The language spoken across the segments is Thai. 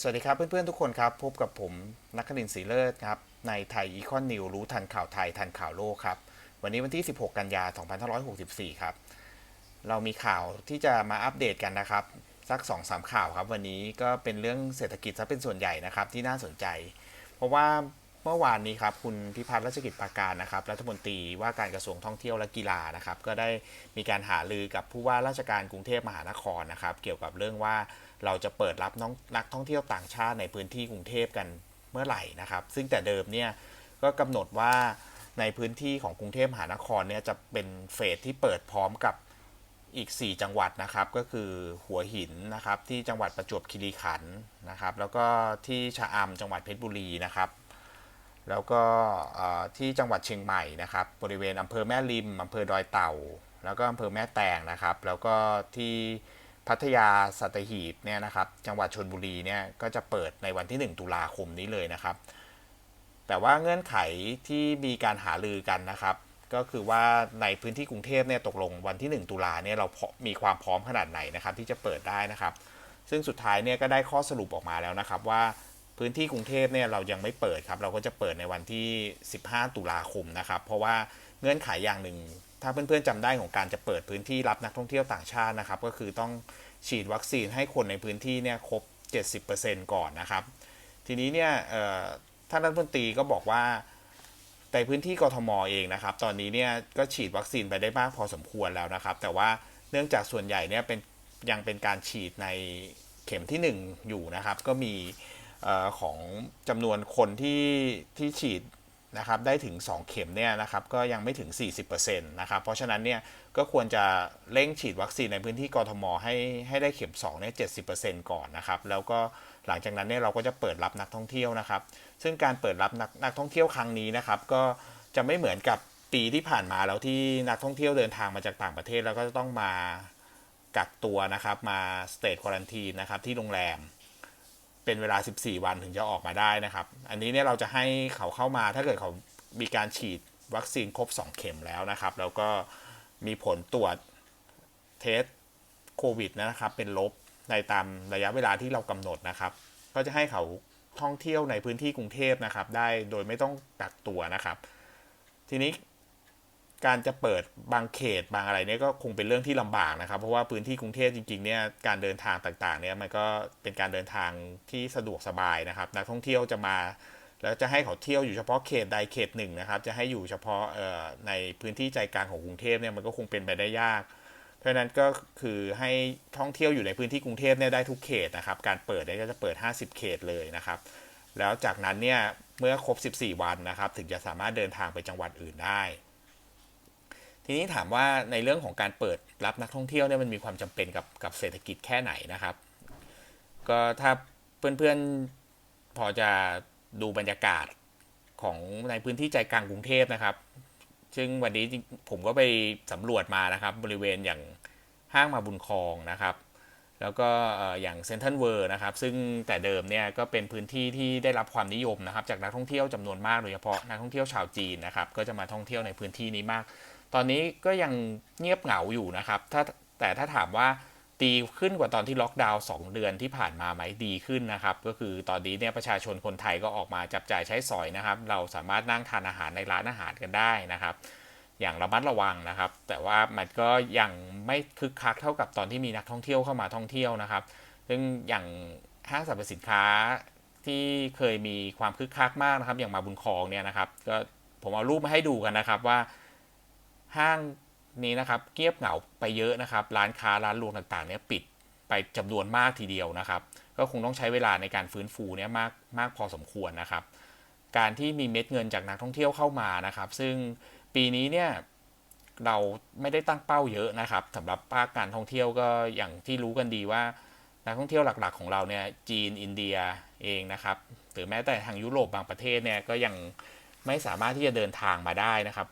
สวัสดีครับเพื่อนๆทุกคนครับ พบกับผมนักคณินศรีเลิศครับ ในไทยอีคอนนิวรู้ทันข่าวไทยทันข่าวโลกครับ วันนี้วันที่ 16 กันยา 2564 ครับ เรามีข่าวที่จะมาอัปเดตกันนะครับ สัก 2-3 ข่าวครับ วันนี้ก็เป็นเรื่องเศรษฐกิจซะเป็นส่วนใหญ่นะครับที่น่าสนใจ เพราะว่า เมื่อวานนี้ครับคุณพิพัฒน์รัชกิจปราการนะครับรัฐมนตรีว่าการกระทรวงท่องเที่ยวและกีฬานะครับ ก็ได้มีการหารือกับผู้ว่าราชการกรุงเทพมหานครนะครับ เกี่ยวกับเรื่องว่าเราจะเปิดรับน้องนักท่องเที่ยวต่างชาติในพื้นที่กรุงเทพกันเมื่อไหร่นะครับ ซึ่งแต่เดิมเนี่ยก็กำหนดว่าในพื้นที่ของกรุงเทพมหานครเนี่ยจะเป็นเฟสที่เปิดพร้อมกับอีก 4 จังหวัดนะครับก็คือหัวหินนะครับที่จังหวัดประจวบคีรีขันธ์นะครับ แล้วก็ที่ชะอำจังหวัดเพชรบุรีนะครับ แล้วก็ที่จังหวัดเชียงใหม่นะครับบริเวณอำเภอแม่ริมอำเภอดอยเต่า แล้วก็อำเภอแม่แตงนะครับ แล้วก็ที่พัทยาสัตหีบเนี่ยนะครับ จังหวัดชนบุรีเนี่ยก็จะเปิดในวันที่ 1 ตุลาคมนี้เลยนะครับ แต่ว่าเงื่อนไขที่มีการหารือกันนะครับ ก็คือว่าในพื้นที่กรุงเทพเนี่ยตกลงวันที่ 1 ตุลาเนี่ยเรามีความพร้อมขนาดไหนนะครับ ที่จะเปิดได้นะครับ ซึ่งสุดท้ายเนี่ยก็ได้ข้อสรุปออกมาแล้วนะครับว่า พื้นที่กรุงเทพเนี่ยเรายังไม่เปิดครับ เราก็จะเปิดในวันที่ 15 ตุลาคมนะครับ เพราะว่าเงื่อนไขอย่างหนึ่ง ถ้าเพื่อนๆจำได้ของการจะเปิดพื้นที่รับนักท่องเที่ยวต่างชาตินะครับ ก็คือต้องฉีดวัคซีนให้คนในพื้นที่เนี่ยครบ 70%ก่อนนะครับ ทีนี้เนี่ยท่านรัฐมนตรีก็บอกว่าในพื้นที่กทมเองนะครับ ตอนนี้เนี่ยก็ฉีดวัคซีนไปได้มากพอสมควรแล้วนะครับ แต่ว่าเนื่องจากส่วนใหญ่เนี่ยเป็นยังเป็นการฉีดในเข็มที่ 1 อยู่นะครับ ก็มี ของจำนวนคนที่ที่ฉีดนะครับได้ถึง 2 เข็มเนี่ยนะครับก็ยังไม่ถึง 40%นะครับเพราะฉะนั้นเนี่ยก็ควรจะเร่งฉีดวัคซีนในพื้นที่กรทมให้ให้ได้เข็ม2เนี่ย70%ก่อนนะครับแล้วก็หลังจากนั้นเนี่ยเราก็จะเปิดรับนักท่องเที่ยวนะครับ ซึ่งการเปิดรับนักนักท่องเที่ยวครั้งนี้นะครับ ก็จะไม่เหมือนกับปีที่ผ่านมาแล้วที่นักท่องเที่ยวเดินทางมาจากต่างประเทศแล้วก็จะต้องมากักตัวนะครับมาสเตทควอลันทีนะครับที่โรงแรม เป็นเวลา 14 วันถึงจะออกมาได้นะครับ อันนี้เนี่ยเราจะให้เขาเข้ามาถ้าเกิดเขามีการฉีดวัคซีนครบ 2 เข็มแล้วนะครับ แล้วก็มีผลตรวจเทสโควิดนะครับ เป็นลบในตามระยะเวลาที่เรากำหนดนะครับ ก็จะให้เขาท่องเที่ยวในพื้นที่กรุงเทพนะครับ ได้โดยไม่ต้องกักตัวนะครับ ทีนี้ การจะเปิดบางเขตบางอะไรเนี่ยก็คงเป็นเรื่องที่ลำบากนะครับ เพราะว่าพื้นที่กรุงเทพจริงๆเนี่ยการเดินทางต่างๆเนี่ยมันก็เป็นการเดินทางที่สะดวกสบายนะครับ นักท่องเที่ยวจะมา แล้วจะให้เขาเที่ยวอยู่เฉพาะเขตใดเขตหนึ่งนะครับ จะให้อยู่เฉพาะในพื้นที่ใจกลางของกรุงเทพเนี่ยมันก็คงเป็นไปได้ยาก เพราะฉะนั้นก็คือให้ท่องเที่ยวอยู่ในพื้นที่กรุงเทพเนี่ยได้ทุกเขตนะครับ การเปิดเนี่ยก็จะเปิด 50 เขตเลยนะครับ แล้วจากนั้นเนี่ยเมื่อครบ 14 วันนะครับ ถึงจะสามารถเดินทางไปจังหวัดอื่นได้ ทีนี้ถามว่าในเรื่องของการเปิดรับนักท่องเที่ยวเนี่ยมันมีความจำเป็นกับกับเศรษฐกิจแค่ไหนนะครับ ก็ถ้าเพื่อนๆพอจะดูบรรยากาศของในพื้นที่ใจกลางกรุงเทพนะครับ ซึ่งวันนี้ผมก็ไปสำรวจมานะครับ บริเวณอย่างห้างมาบุญคองนะครับ แล้วก็อย่างเซนทรัลเวิร์นะครับ ซึ่งแต่เดิมเนี่ยก็เป็นพื้นที่ที่ได้รับความนิยมนะครับ จากนักท่องเที่ยวจำนวนมากโดยเฉพาะนักท่องเที่ยวชาวจีนนะครับ ก็จะมาท่องเที่ยวในพื้นที่นี้มาก ตอนนี้ก็ยังเงียบเหงาอยู่นะครับถ้าแต่ถ้าถามว่าดีขึ้นกว่าตอนที่ล็อกดาวน์2เดือนที่ผ่านมาไหมดีขึ้นนะครับ ก็คือตอนนี้เนี่ยประชาชนคนไทยก็ออกมาจับจ่ายใช้สอยนะครับ เราสามารถนั่งทานอาหารในร้านอาหารกันได้นะครับ อย่างระมัดระวังนะครับ แต่ว่ามันก็ยังไม่คึกคักเท่ากับตอนที่มีนักท่องเที่ยวเข้ามาท่องเที่ยวนะครับ ซึ่งอย่างห้างสรรพสินค้าที่เคยมีความคึกคักมากนะครับ อย่างมาบุญครองเนี่ยนะครับ ก็ผมเอารูปมาให้ดูกันนะครับว่า ห้างนี้นะครับเงียบเหงาไปเยอะนะครับ ร้านค้าร้านรวงต่างๆเนี่ยปิดไปจำนวนมากทีเดียวนะครับ ก็คงต้องใช้เวลาในการฟื้นฟูเนี่ยมากมากพอสมควรนะครับ การที่มีเม็ดเงินจากนักท่องเที่ยวเข้ามานะครับ ซึ่งปีนี้เนี่ยเราไม่ได้ตั้งเป้าเยอะนะครับสำหรับภาคการท่องเที่ยวก็อย่างที่รู้กันดีว่า นักท่องเที่ยวหลักๆ ของเราเนี่ยจีนอินเดียเองนะครับหรือแม้แต่ทางยุโรปบางประเทศเนี่ยก็ยังไม่สามารถที่จะเดินทางมาได้นะครับ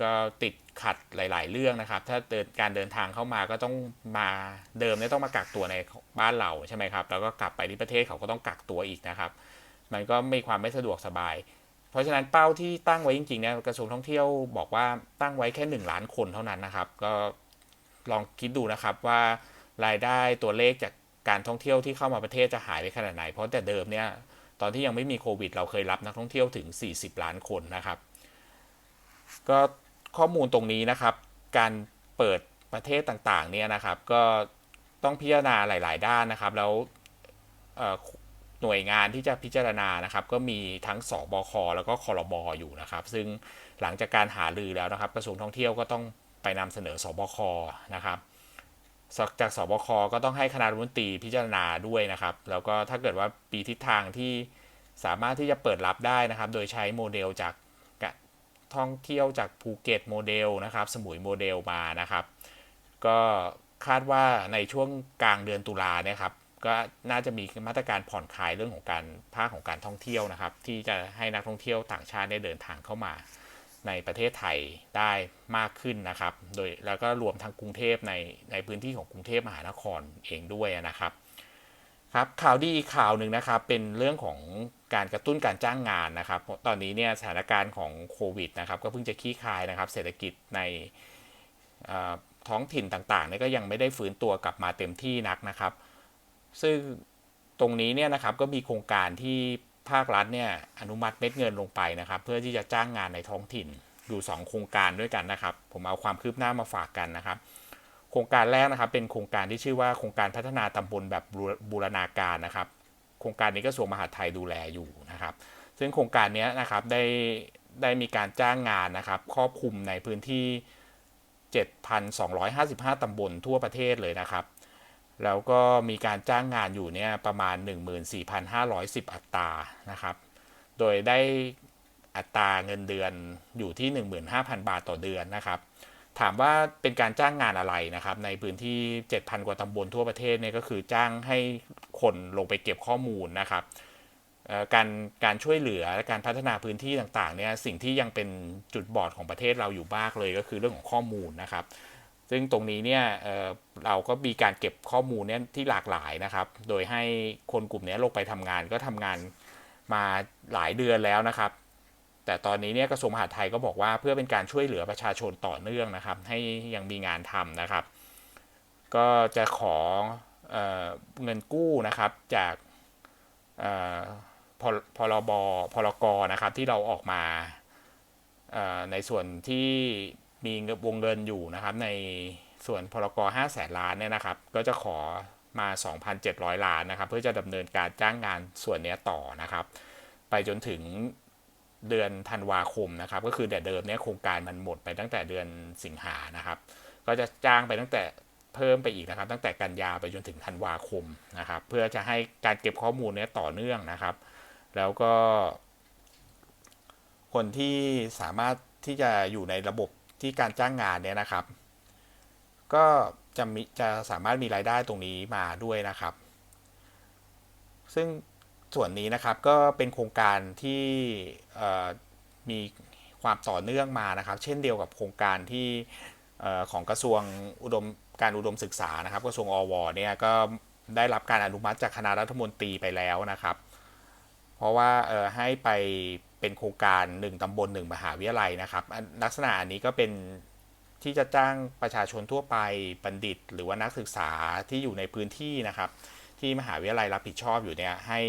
ก็ติด ขัดหลาย ๆ เรื่องนะครับ ถ้าเดินการเดินทางเข้ามาก็ต้องมาเดิมเนี่ยต้องมากักตัวในบ้านเราใช่ไหมครับ แล้วก็กลับไปที่ประเทศเขาก็ต้องกักตัวอีกนะครับ มันก็มีความไม่สะดวกสบาย เพราะฉะนั้นเป้าที่ตั้งไว้จริงๆเนี่ยกระทรวงท่องเที่ยวบอกว่าตั้งไว้แค่ 1 ล้านคนเท่านั้นนะครับ ก็ลองคิดดูนะครับว่ารายได้ตัวเลขจากการท่องเที่ยวที่เข้ามาประเทศจะหายไปขนาดไหน เพราะแต่เดิมเนี่ยตอนที่ยังไม่มีโควิด เราเคยรับนักท่องเที่ยวถึง 40 ล้านคนนะครับ ก็ ข้อมูลตรงนี้นะครับ การเปิดประเทศต่างๆเนี่ยนะครับ ก็ต้องพิจารณาหลาย ๆ ด้านนะครับ แล้วหน่วยงานที่จะพิจารณานะครับ ก็มีทั้งสบคแล้วก็คอรบออยู่นะครับ ซึ่งหลังจากการหารือแล้วนะครับ กระทรวงท่องเที่ยวก็ต้องไปนำเสนอสบคนะครับจากสบคก็ต้องให้คณะรัฐมนตรีพิจารณาด้วยนะครับ แล้วก็ถ้าเกิดว่าปีทิศทางที่สามารถที่จะเปิดรับได้นะครับ โดยใช้โมเดลจาก ท่องเที่ยวจากภูเก็ตโมเดลนะครับ สมุยโมเดลมานะครับ ก็คาดว่าในช่วงกลางเดือนตุลาเนี่ยครับก็น่าจะมีมาตรการผ่อนคลายเรื่องของการภาคของการท่องเที่ยวนะครับ ที่จะให้นักท่องเที่ยวต่างชาติได้เดินทางเข้ามาในประเทศไทยได้มากขึ้นนะครับ โดยแล้วก็รวมทั้งกรุงเทพในในพื้นที่ของกรุงเทพมหานครเองด้วยนะครับ ครับข่าวดีอีกข่าวหนึ่งนะครับเป็นเรื่องของการกระตุ้นการจ้างงานนะครับ ตอนนี้เนี่ยสถานการณ์ของโควิดนะครับก็เพิ่งจะคลี่คลายนะครับ เศรษฐกิจในท้องถิ่นต่างๆเนี่ยก็ยังไม่ได้ฟื้นตัวกลับมาเต็มที่นักนะครับ ซึ่งตรงนี้เนี่ยนะครับก็มีโครงการที่ภาครัฐเนี่ยอนุมัติเม็ดเงินลงไปนะครับ เพื่อที่จะจ้างงานในท้องถิ่นอยู่ 2 โครงการด้วยกันนะครับ ผมเอาความคืบหน้ามาฝากกันนะครับ โครงการแรกนะครับ เป็นโครงการที่ชื่อว่าโครงการพัฒนาตำบลแบบบูรณาการนะครับ โครงการนี้กระทรวงมหาดไทยดูแลอยู่นะครับ ซึ่งโครงการนี้นะครับได้ได้มีการจ้างงานนะครับ ครอบคลุมในพื้นที่ 7,255 ตำบลทั่วประเทศเลยนะครับ แล้วก็มีการจ้างงานอยู่เนี่ยประมาณ 14,510 อัตรานะครับ โดยได้อัตราเงินเดือนอยู่ที่ 15,000 บาทต่อเดือนนะครับ ถามว่าเป็นการจ้างงานอะไรนะครับ ในพื้นที่ 7,000 กว่าตำบลทั่วประเทศเนี่ยก็คือจ้างให้คนลงไปเก็บข้อมูลนะครับการการช่วยเหลือและการพัฒนาพื้นที่ต่างๆเนี่ยสิ่งที่ยังเป็นจุดบอดของประเทศเราอยู่มากเลยก็คือเรื่องของข้อมูลนะครับ ซึ่งตรงนี้เนี่ยเเราก็มีการเก็บข้อมูลเนี่ยที่หลากหลายนะครับ โดยให้คนกลุ่มนี้ลงไปทำงานก็ทำงานมาหลายเดือนแล้วนะครับ แต่ตอนนี้เนี่ยกระทรวงมหาดไทยก็บอกว่าเพื่อเป็นการช่วยเหลือประชาชนต่อเนื่องนะครับ ให้ยังมีงานทำนะครับ ก็จะขอเอเงินกู้นะครับจากพรบพรกนะครับที่เราออกมาในส่วนที่มีวงเงินอยู่นะครับในส่วนพรก5แสนล้านเนี่ยนะครับ ก็จะขอมา 2,700 ล้านนะครับ เพื่อจะดำเนินการจ้างงานส่วนนี้ต่อนะครับ ไปจนถึง เดือนธันวาคมนะครับ ก็คือแต่เดิมเนี่ยโครงการมันหมดไปตั้งแต่เดือนสิงหานะครับ ก็จะจ้างไปตั้งแต่เพิ่มไปอีกนะครับ ตั้งแต่กันยาไปจนถึงธันวาคมนะครับ เพื่อจะให้การเก็บข้อมูลเนี้ต่อเนื่องนะครับ แล้วก็ คนที่สามารถที่จะอยู่ในระบบที่การจ้างงานเนี่ยนะครับ ก็จะมีจะสามารถมีรายได้ตรงนี้มาด้วยนะครับ ซึ่ง ส่วนนี้นะครับก็เป็นโครงการที่มีความต่อเนื่องมานะครับ เช่นเดียวกับโครงการที่ของกระทรวงอุดมการอุดมศึกษานะครับกระทรวงอวเนี่ยก็ได้รับการอนุมัติจากคณะรัฐมนตรีไปแล้วนะครับ เพราะว่าให้ไปเป็นโครงการ 1 ตำบล 1 มหาวิทยาลัยนะครับลักษณะอันนี้ก็เป็นที่จะจ้างประชาชนทั่วไปบัณฑิต หรือว่านักศึกษาที่อยู่ในพื้นที่นะครับ ที่มหาวิทยาลัยรับผิดชอบอยู่เนี่ยให้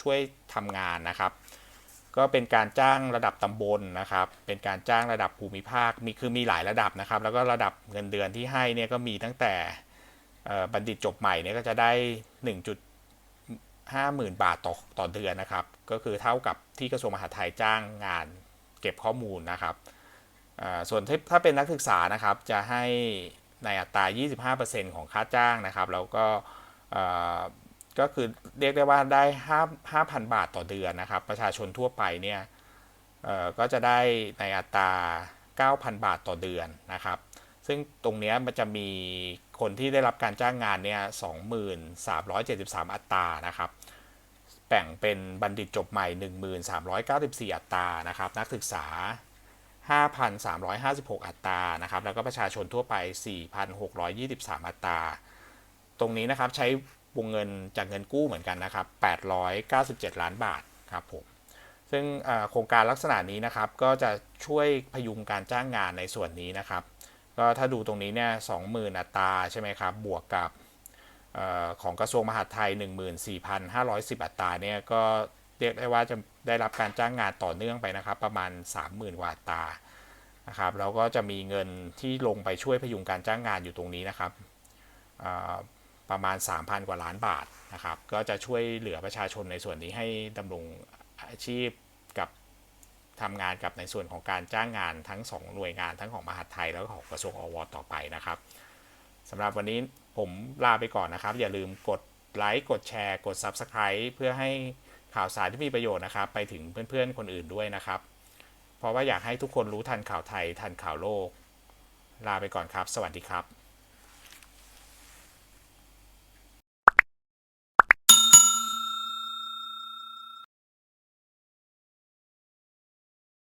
ช่วยทำงานนะครับ ก็เป็นการจ้างระดับตำบลนะครับ เป็นการจ้างระดับภูมิภาคมีคือมีหลายระดับนะครับ แล้วก็ระดับเงินเดือนที่ให้เนี่ยก็มีตั้งแต่บัณฑิตจบใหม่เนี่ยก็จะได้ 1 50,000 บาทต่อต่อเดือนนะครับ ก็คือเท่ากับที่กระทรวงมหาดไทยจ้างงานเก็บข้อมูลนะครับส่วนถ้าเป็นนักศึกษานะครับจะให้ในอัตรา 25%ของค่าจ้างนะครับ แล้วก็ ก็คือเรียกได้ว่าได้5 5,000บาทต่อเดือนนะครับ ประชาชนทั่วไปเนี่ยก็จะได้ในอัตรา 9,000 บาทต่อเดือนนะครับ ซึ่งตรงนี้มันจะมีคนที่ได้รับการจ้างงานเนี่ย2373 อัตรานะครับ แบ่งเป็นบัณฑิตจบใหม่ 1394 อัตรานะครับ นักศึกษา 5,356 อัตรานะครับ แล้วก็ประชาชนทั่วไป 4,623 อัตรา ตรงนี้นะครับใช้ วงเงินจากเงินกู้เหมือนกันนะครับ 897 ล้านบาทครับผม ซึ่งโครงการลักษณะนี้นะครับ ก็จะช่วยพยุงการจ้างงานในส่วนนี้นะครับ ก็ถ้าดูตรงนี้เนี่ย 20,000 อัตราใช่ไหมครับ บวกกับออของกระทรวงมหาดไทย 14,510 อัตราเนี่ย ก็เรียกได้ว่าจะได้รับการจ้างงานต่อเนื่องไปนะครับ ประมาณ 30,000กว่าอัตรานะครับแล้วก็จะมีเงินที่ลงไปช่วยพยุงการจ้างงานอยู่ตรงนี้นะครับ ประมาณ 3,000 กว่าล้านบาทนะครับ ก็จะช่วยเหลือประชาชนในส่วนนี้ให้ดำรงอาชีพกับทำงานกับในส่วนของการจ้างงานทั้งสองหน่วยงานทั้งของมหาดไทยแล้วก็ของกระทรวงอวต่อไปนะครับสำหรับวันนี้ผมลาไปก่อนนะครับ อย่าลืมกดไลค์กดแชร์กด Subscribe เพื่อให้ข่าวสารที่มีประโยชน์นะครับ ไปถึงเพื่อนๆคนอื่นด้วยนะครับ เพราะว่าอยากให้ทุกคนรู้ทันข่าวไทยทันข่าวโลก ลาไปก่อนครับ สวัสดีครับ